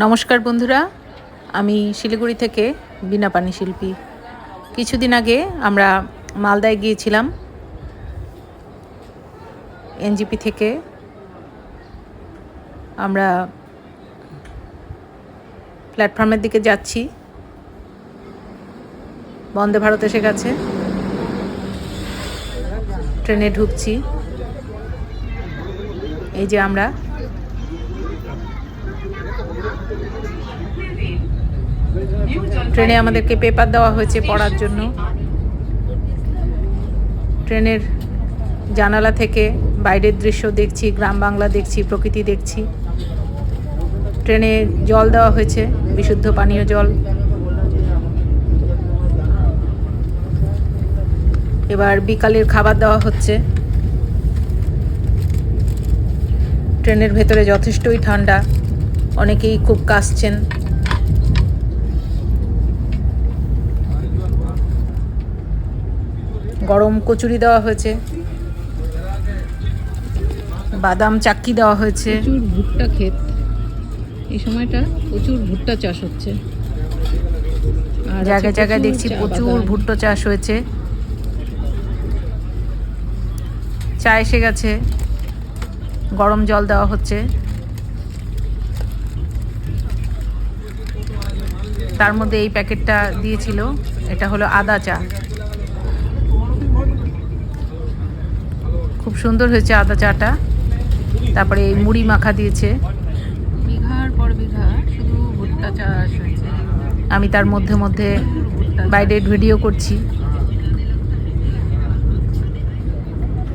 নমস্কার বন্ধুরা, আমি শিলিগুড়ি থেকে বিনা পানি শিল্পী। কিছুদিন আগে আমরা মালদায় গিয়েছিলাম এনজিপি থেকে। আমরা প্ল্যাটফর্মের দিকে যাচ্ছি। বন্দে ভারত এসে গেছে। ট্রেনে ঢুকছি। এই যে আমরা ট্রেনে আমাদেরকে পেপার দেওয়া হয়েছে পড়ার জন্য। ট্রেনের জানালা থেকে বাইরের দৃশ্য দেখছি, গ্রাম বাংলা দেখছি, প্রকৃতি দেখছি। ট্রেনে জল দেওয়া হয়েছে, বিশুদ্ধ পানীয় জল। এবার বিকালের খাবার দেওয়া হচ্ছে। ট্রেনের ভেতরে যথেষ্টই ঠান্ডা, অনেকেই খুব কাশছেন। গরম কচুরি দেওয়া হয়েছে। বাদাম চাক্কি দেওয়া হয়েছে। প্রচুর ভুট্টা ক্ষেত। এই সময়টা প্রচুর ভুট্টা চাষ হচ্ছে। আর জায়গায় জায়গায় দেখছি প্রচুর। ভুট্টো চাষ হয়েছে। চা এসে গেছে। গরম জল দেওয়া হচ্ছে। তার মধ্যে এই প্যাকেটটা দিয়েছিল। এটা হলো আদা চা। খুব সুন্দর হয়েছে আদা চাটা। তারপরে এই মুড়ি মাখা দিয়েছে। বিঘার পর বিঘা শুধু ভুট্টা চাষ হয়েছে। আমি তার মধ্যে মধ্যে বাইরের ভিডিও করছি।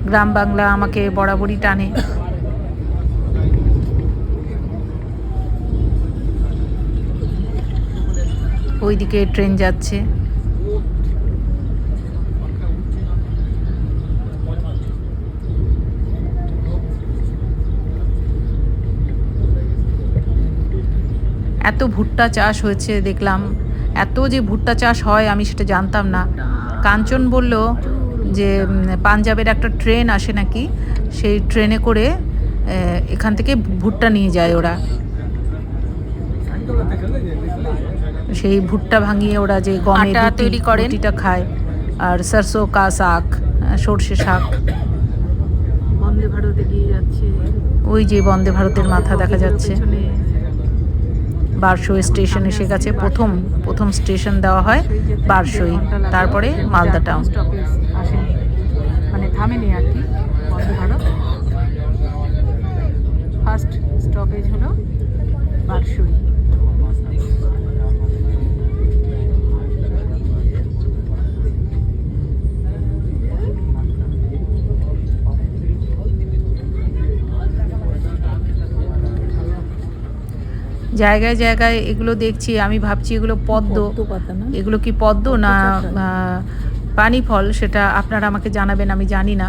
গ্রাম বাংলা আমাকে বরাবরই টানে। ওইদিকে ট্রেন যাচ্ছে। এত ভুট্টা চাষ হয়েছে দেখলাম। এত যে ভুট্টা চাষ হয় আমি সেটা জানতাম না। কাঞ্চন বলল যে পাঞ্জাবের একটা ট্রেন আসে নাকি? সেই ট্রেনে করে এখান থেকে ভুট্টা নিয়ে যায় ওরা। সেই ভুট্টা ভাঙিয়ে ওরা যে গমে আটা রুটি তৈরি করে রুটিটা খায়। আর সরষো কা শাক সর্ষে শাক। বন্দে ভারত এগিয়ে যাচ্ছে। ওই যে বন্দে ভারতের মাথা দেখা যাচ্ছে। বারসই স্টেশন এসে গেছে। প্রথম প্রথম স্টেশন দেওয়া হয় বারসই তারপরে মালদা টাউন মানে থামেনি আর কি। জায়গায় জায়গায় এগুলো দেখছি আমি ভাবছি এগুলো পদ্ম। এগুলো কি পদ্ম না পানি ফল সেটা আপনারা আমাকে জানাবেন আমি জানি না।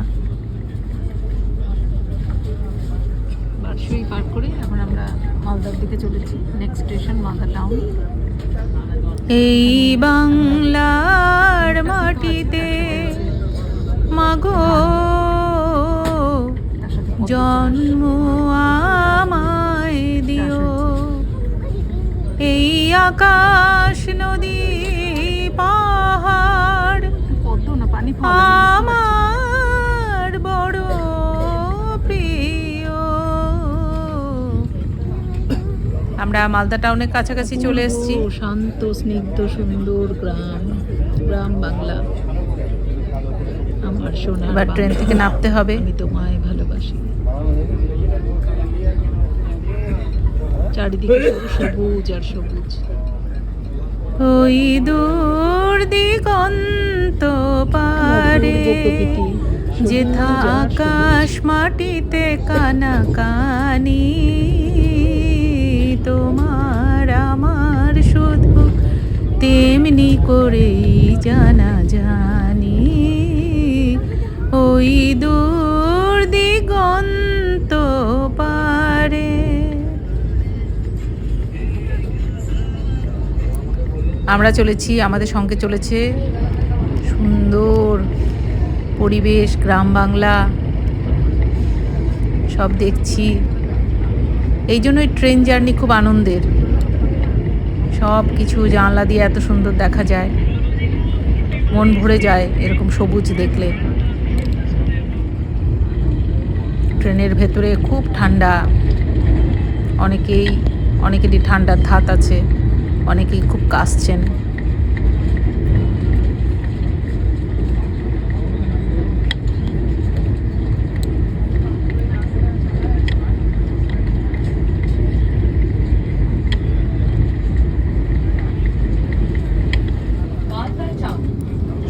বারসই পার করে এখন আমরা মালদার দিকে চলেছি নেক্সট স্টেশন মালদা টাউন এই বাংলার মাটিতে মাগো আকাশ নদী পাহাড়। আমার বড় প্রিয়। আমরা মালদা টাউনের কাছাকাছি চলে এসেছি। শান্ত স্নিগ্ধ সুন্দর গ্রাম গ্রাম বাংলা। আমার সোনা এবার ট্রেন থেকে নামতে হবে। আমি তোমায় ভালোবাসি। চারিদিকে যেথা আকাশ মাটিতে কানা কানি তোমার আমার শুধু তেমনি করেই জানা জানি ওই আমরা চলেছি, আমাদের সঙ্গে চলেছে সুন্দর পরিবেশ, গ্রাম বাংলা, সব দেখছি। এই জন্যই ট্রেন জার্নি খুব আনন্দের। সব কিছু জানলা দিয়ে এত সুন্দর দেখা যায়। মন ভরে যায় এরকম সবুজ দেখলে। ট্রেনের ভেতরে খুব ঠান্ডা। অনেকেই, অনেকেরই ঠান্ডার ধাত আছে। অনেকেই খুব কাশছেন।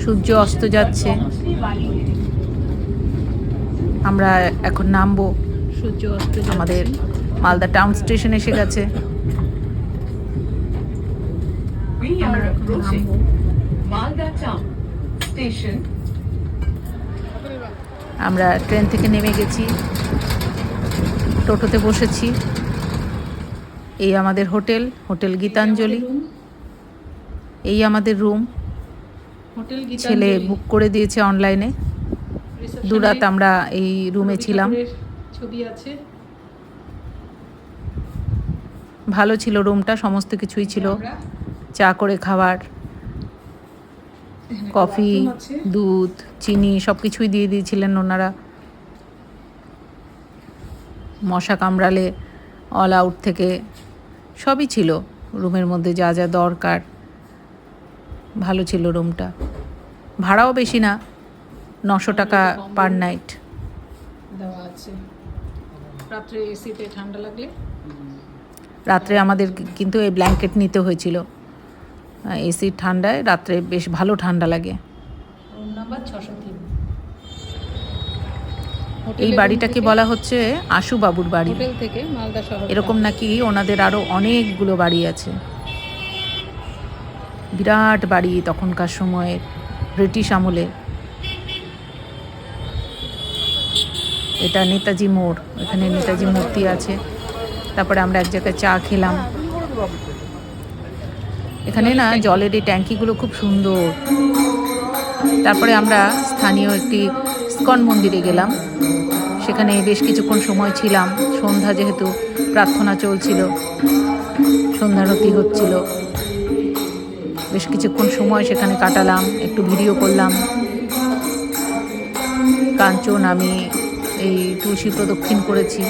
সূর্য অস্ত যাচ্ছে। আমরা এখন নামবো। সূর্য অস্ত আমাদের মালদা টাউন স্টেশন এসে গেছে। We are approaching Malda Town Station. আমরা ট্রেন থেকে নেমে গেছি। টোটোতে বসেছি। এই আমাদের হোটেল হোটেল গীতাঞ্জলি। এই আমাদের রুম হোটেল ছেলে বুক করে দিয়েছে অনলাইনে দুরাত আমরা এই রুমে ছিলাম। ছবি আছে। ভালো ছিল রুমটা সমস্ত কিছুই ছিল। চা করে খাবার কফি দুধ চিনি সব কিছুই দিয়ে দিয়েছিলেন ওনারা। মশা কামড়ালে অল আউট থেকে সবই ছিল। রুমের মধ্যে যা যা দরকার ভালো ছিল রুমটা। ভাড়াও বেশি না নশো টাকা পার নাইট দেওয়া আছে। রাত্রে এসিতে ঠান্ডা লাগলে? রাত্রে আমাদের কিন্তু এই ব্ল্যাঙ্কেট নিতে হয়েছিল। এসির ঠান্ডায় রাত্রে বেশ ভালো ঠান্ডা লাগে। এই বাড়িটাকে বলা হচ্ছে? আশু বাবুর বাড়ি। থেকে মালদা শহর এরকম নাকি ওনাদের আরও অনেকগুলো বাড়ি আছে। বিরাট বাড়ি তখনকার সময়ে ব্রিটিশ আমলে এটা নেতাজি মোড় এখানে নেতাজি মূর্তি আছে। তারপরে আমরা এক জায়গায় চা খেলাম। এখানে না জলের এই ট্যাঙ্কিগুলো খুব সুন্দর। তারপরে আমরা স্থানীয় একটি স্কন মন্দিরে গেলাম। সেখানে বেশ কিছুক্ষণ সময় ছিলাম। সন্ধ্যা যেহেতু প্রার্থনা চলছিল সন্ধ্যারতি হচ্ছিল। বেশ কিছুক্ষণ সময় সেখানে কাটালাম একটু ভিডিও করলাম। কাঞ্চন আমি এই তুলসী প্রদক্ষিণ করেছি।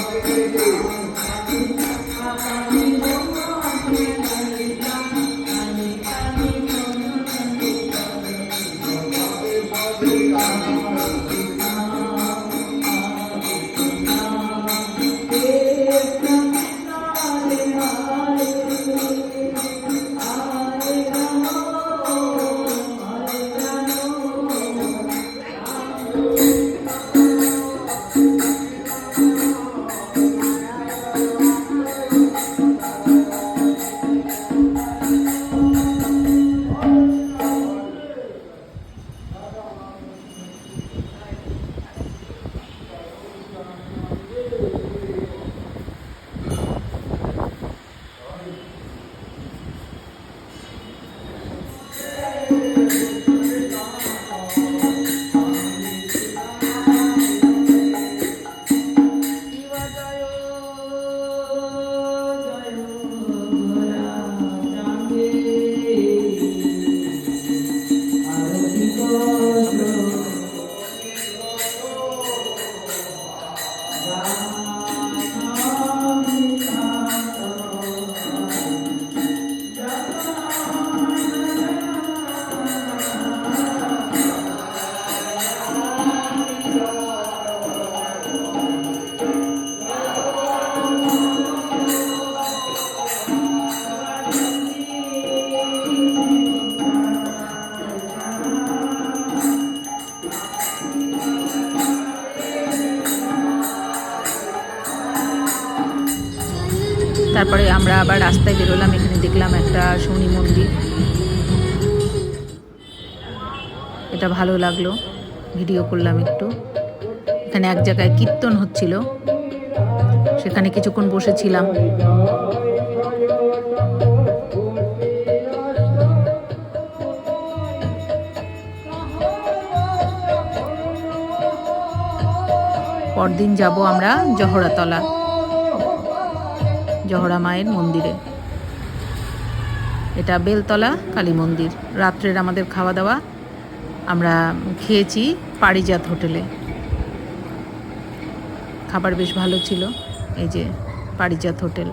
তারপরে আমরা আবার রাস্তায় বেরোলাম, এখানে দেখলাম একটা শনি মন্দির। এটা ভালো লাগল, ভিডিও করলাম একটু। এখানে এক জায়গায় কীর্তন হচ্ছিল, সেখানে কিছুক্ষণ বসেছিলাম। পরদিন যাব আমরা জহরাতলা। জহরা মায়ের মন্দিরে। এটা বেলতলা কালী মন্দির। রাত্রের আমাদের খাওয়া দাওয়া আমরা খেয়েছি পারিজাত হোটেলে। খাবার বেশ ভালো ছিল, এই যে পারিজাত হোটেল।